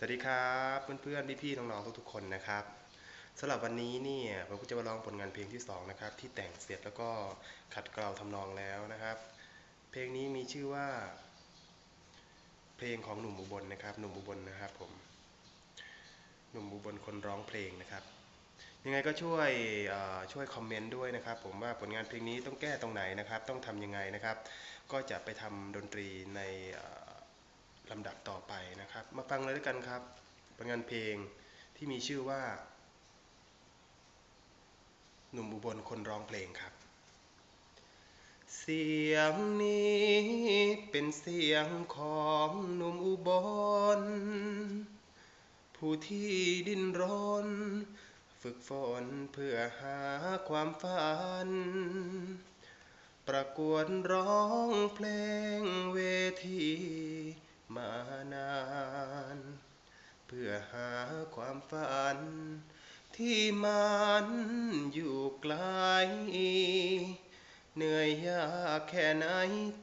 สวัสดีครับเพื่อนๆพี่ๆน้องๆทุกๆคนนะครับสำหรับวันนี้เนี่ยผมก็จะมาลองผลงานเพลงที่สองนะครับที่แต่งเสร็จแล้วก็ขัดเกลาทำนองแล้วนะครับ เพลงนี้มีชื่อว่า เพลงของหนุ่มอุบลนะครับ หนุ่มอุบลนะครับผมหนุ่มอุบลคนร้องเพลงนะครับ ยังไงก็ช่วยช่วยคอมเมนต์ด้วยนะครับ ผมว่าผลงานเพลงนี้ต้องแก้ตรงไหนนะครับ ต้องทำยังไงนะครับ ก็จะไปทำดนตรีในอ ลำดับต่อไปนะครับ มาฟังเลยด้วยกันครับผลงานเพลงที่มีชื่อว่า หนุ่มอุบลคนร้องเพลงครับ เสียงนี้เป็นเสียงของหนุ่มอุบล ผู้ที่ดิ้นรน ฝึกฝนเพื่อหาความฝันประกวดร้องเพลงเวที มานาน เพื่อหาความฝัน ที่มันอยู่ไกล เหนื่อยยากแค่ไหน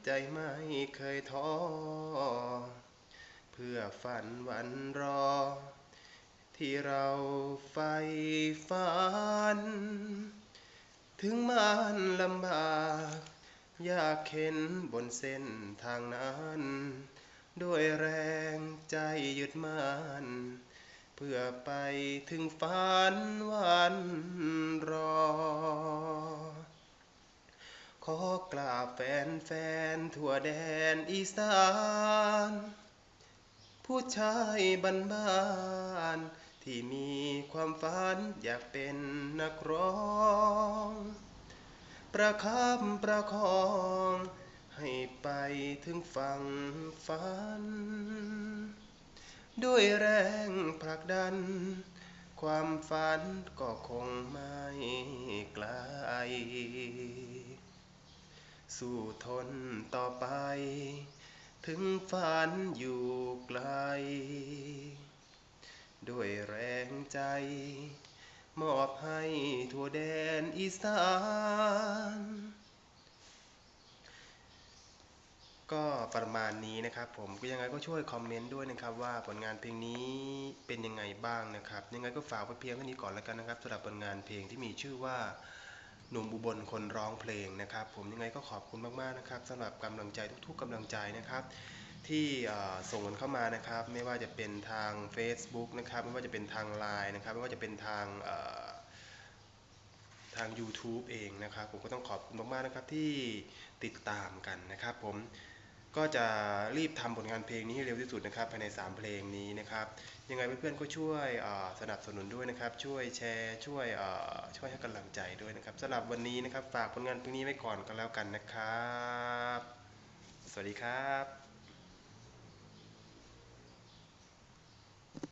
ใจไม่เคยท้อ เพื่อฝันวันรอ ที่เราใฝ่ฝัน ถึงมันลำบาก ยากเข็นบนเส้นทางนั้น ด้วยแรงใจยึดมั่นเพื่อไปถึงฝันวันรอ ขอกราบแฟนแฟนๆทั่วแดนอีสาน ผู้ชายบ้านบ้านๆที่มีความฝันอยากเป็นนักร้อง ประคับประคอง ให้ไปถึงฝั่งฝัน ด้วยแรงผลักดัน ความฝันก็คงไม่ไกล สู้ทนต่อไป ถึงฝันอยู่ไกล ด้วยแรงใจ มอบให้ทั่วแดนอีสาน ก็ประมาณนี้นะครับผมก็ยังไงก็ช่วยคอมเมนต์ด้วยนะครับว่าผลงานเพลงนี้เป็นยังไงบ้างนะครับ ยังไงก็ฝากไว้เพียงเท่านี้ก่อนแล้วกันนะครับสำหรับผลงานเพลงที่มีชื่อว่าหนุ่มอุบลคนร้องเพลงนะครับ ผมยังไงก็ขอบคุณมากๆนะครับสำหรับกำลังใจทุกๆกำลังใจนะครับ ที่ส่งกันเข้ามานะครับ ไม่ว่าจะเป็นทาง Facebook นะครับ ไม่ว่าจะเป็นทาง Line นะครับ ไม่ว่าจะเป็นทางทาง YouTube เองนะครับ ผมก็ต้องขอบคุณมากๆนะครับที่ติดตามกันนะครับผม ก็จะรีบทำผลงานเพลงนี้ให้เร็วที่สุดนะครับภายใน 3 เพลงนี้นะครับ ยังไงเพื่อนๆก็ช่วยสนับสนุนด้วยนะครับ ช่วยแชร์ ช่วยช่วยให้กำลังใจด้วยนะครับสำหรับวันนี้นะครับฝากผลงานเพลงนี้ไว้ก่อนก็แล้วกันนะครับ สวัสดีครับ